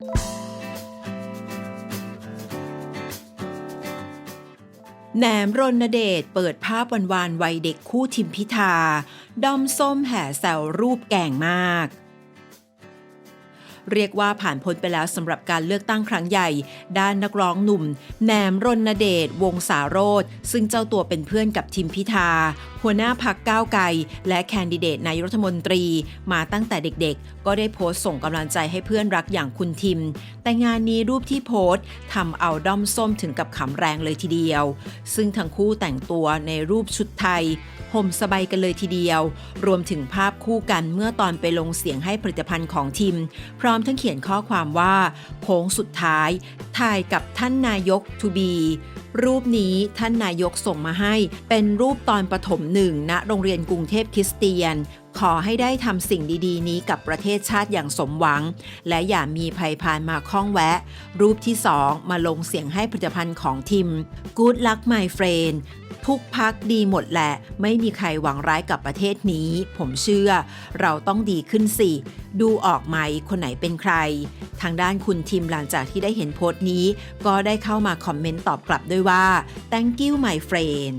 แหนมรณเดชเปิดภาพวันวานๆวัยเด็กคู่ทิมพิธา ดอมส้มแห่แซวรูปแก่งมาก เรียกว่าผ่านพ้นไปแล้วสำหรับการเลือกตั้งครั้งใหญ่ ด้านนักร้องหนุ่มแหนมรณเดชวงสาโรธซึ่งเจ้าตัวเป็นเพื่อนกับทิมพิธา หัวหน้าพักก้าวไกล และแคนดิเดตนายรัฐมนตรี มาตั้งแต่เด็กๆ ก็ได้โพสต์ส่งกำลังใจให้เพื่อนรักอย่างคุณทิม แต่งานนี้รูปที่โพสต์ทำเอาด้อมส้มถึงกับขำแรงเลยทีเดียว ซึ่งทั้งคู่แต่งตัวในรูปชุดไทยห่มสบายกันเลยทีเดียว รวมถึงภาพคู่กันเมื่อตอนไปลงเสียงให้ผลิตภัณฑ์ของทิมพร้อมทั้งเขียนข้อความว่าโค้งสุดท้าย ถ่ายกับท่านนายกทูบีรูปนี้ท่านนายกส่งมาให้ เป็นรูปตอนประถมหนึ่งณโรงเรียนกรุงเทพคริสเตียน ขอให้ได้ทำสิ่งดีๆ นี้กับประเทศชาติอย่างสมหวัง และอย่ามีภัยพานมาข้องแวะ รูปที่ 2 มาลงเสียงให้ผลิตภัณฑ์ของทิม Good luck my friend ทุกพักดีหมดแหละ ไม่มีใครหวังร้ายกับประเทศนี้ ผมเชื่อ เราต้องดีขึ้นสิ ดูออกไหมคนไหนเป็นใคร ทางด้านคุณทิมหลังจากที่ได้เห็นโพสต์นี้ ก็ได้เข้ามาคอมเมนต์ตอบกลับด้วยว่า thank you my friend